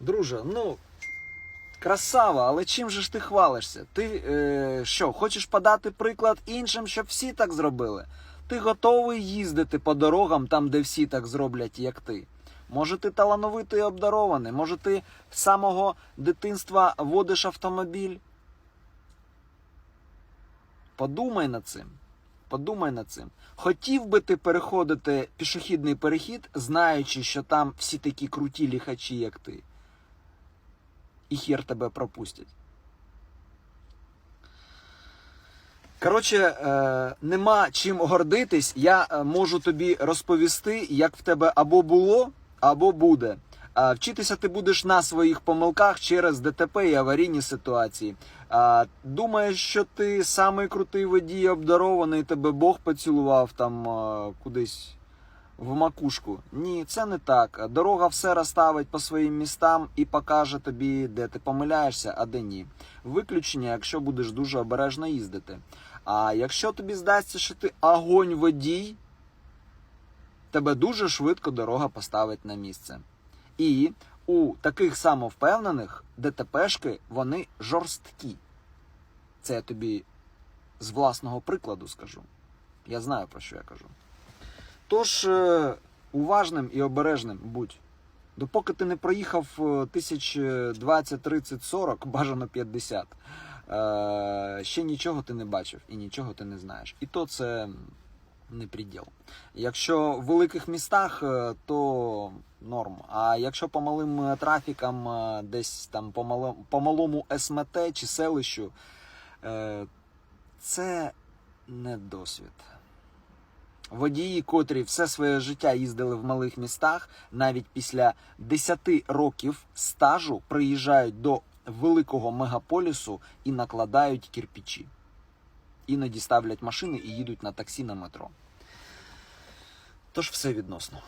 Друже, ну. Красава, але чим же ж ти хвалишся? Ти е, що, хочеш подати приклад іншим, щоб всі так зробили? Ти готовий їздити по дорогам там, де всі так зроблять, як ти. Може, ти талановитий і обдарований, може, ти з самого дитинства водиш автомобіль. Подумай над цим. Подумай над цим. Хотів би ти переходити пішохідний перехід, знаючи, що там всі такі круті ліхачі, як ти. І хер тебе пропустять. Коротше, е, нема чим гордитись. Я е, можу тобі розповісти, як в тебе або було, або буде. Вчитися ти будеш на своїх помилках через ДТП і аварійні ситуації. Думаєш, що ти самий крутий водій, обдарований, тебе Бог поцілував там кудись в макушку. Ні, це не так. Дорога все розставить по своїм містам і покаже тобі, де ти помиляєшся, а де ні. Виключення, якщо будеш дуже обережно їздити. А якщо тобі здасться, що ти огонь водій, тебе дуже швидко дорога поставить на місце. І у таких самовпевнених ДТПшки вони жорсткі. Це я тобі з власного прикладу скажу. Я знаю про що я кажу. Тож е, уважним і обережним будь. Допоки ти не проїхав е, тисяч 20, 30, 40, бажано 50, е, ще нічого ти не бачив і нічого ти не знаєш. І то це не приділ. Якщо в великих містах, е, то норм. А якщо по малим трафікам, десь там по малому, по малому СМТ чи селищу, це не досвід. Водії, котрі все своє життя їздили в малих містах, навіть після 10 років стажу приїжджають до великого мегаполісу і накладають кірпічі. Іноді ставлять машини і їдуть на таксі на метро. Тож все відносно.